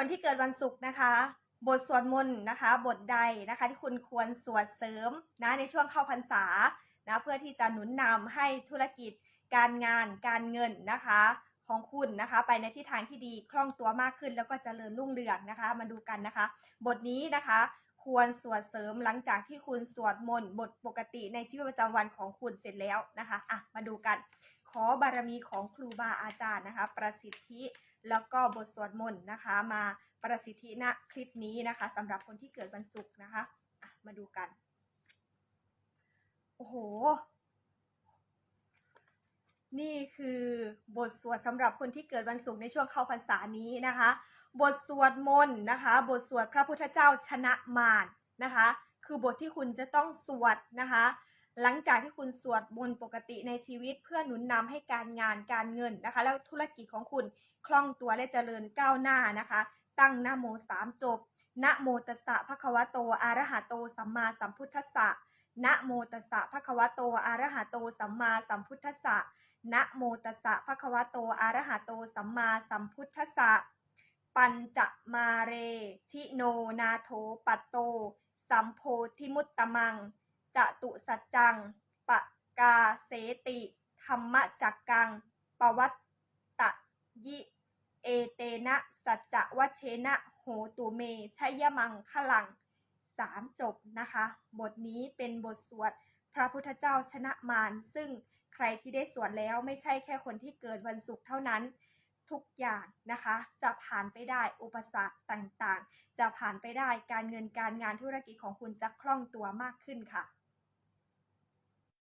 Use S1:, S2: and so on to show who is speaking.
S1: คนที่เกิดวันศุกร์นะคะ บทสวดมนต์นะคะ บทใดนะคะ ที่คุณควรสวดเสริมนะในช่วงเข้าพรรษานะเพื่อที่จะหนุนนำให้ธุรกิจ การงาน การเงินนะคะของคุณนะคะ ไปในทิศทางที่ดีคล่องตัวมากขึ้น แล้วก็จเจริญรุ่งเรืองนะคะ มาดูกันนะคะ บทนี้นะคะควรสวดเสริมหลังจากที่คุณสวดมนต์บทปกติในชีวิตประจำวันของคุณเสร็จแล้วนะคะอะมาดูกัน ขอบารมีของครูบาอาจารย์นะคะ ประสิทธิแล้วก็บทสวดมนต์นะคะ มาประสิทธิณคลิปนี้นะคะสำหรับคนที่เกิดวันศุกร์นะคะะมาดูกัน โอ้โห นี่คือบทสวดสำหรับคนที่เกิดวันศุกร์ในช่วงเข้าพรรษานี้นะคะ บทสวดมนต์นะคะ บทสวดพระพุทธเจ้าชนะมารนะคะ คือบทที่คุณจะต้องสวดนะคะ หลังจากที่คุณสวดมนต์ปกติในชีวิตเพื่อหนุนนำให้การงานการเงินนะคะ แล้วธุรกิจของคุณคล่องตัวและเจริญก้าวหน้านะคะ ตั้งนโมสามจบนะโมตัสสะภะคะวะโตอะระหะโตสัมมาสัมพุทธัสสะนะโมตัสสะภะคะวะโตอะระหะโตสัมมาสัมพุทธัสสะนะโมตัสสะภะคะวะโตอะระหะโตสัมมาสัมพุทธัสสะปัญจมาเร ชิโนนาโถปัตโต สัมโพธิมุตตมัง จตุสัจจัง ปะกาเสติ ธรรมจักกัง ปวัตตะยิ เอเตนะ สัจจะวะเชนะ โหตุเมชยมังคลังสามจบนะคะ บทนี้เป็นบทสวดพระพุทธเจ้าชนะมาร ซึ่งใครที่ได้สวดแล้วไม่ใช่แค่คนที่เกิดวันศุกร์เท่านั้น ทุกอย่างนะคะ จะผ่านไปได้อุปสรรคต่างๆ จะผ่านไปได้การเงินการงานธุรกิจของคุณจะคล่องตัวมากขึ้นค่ะ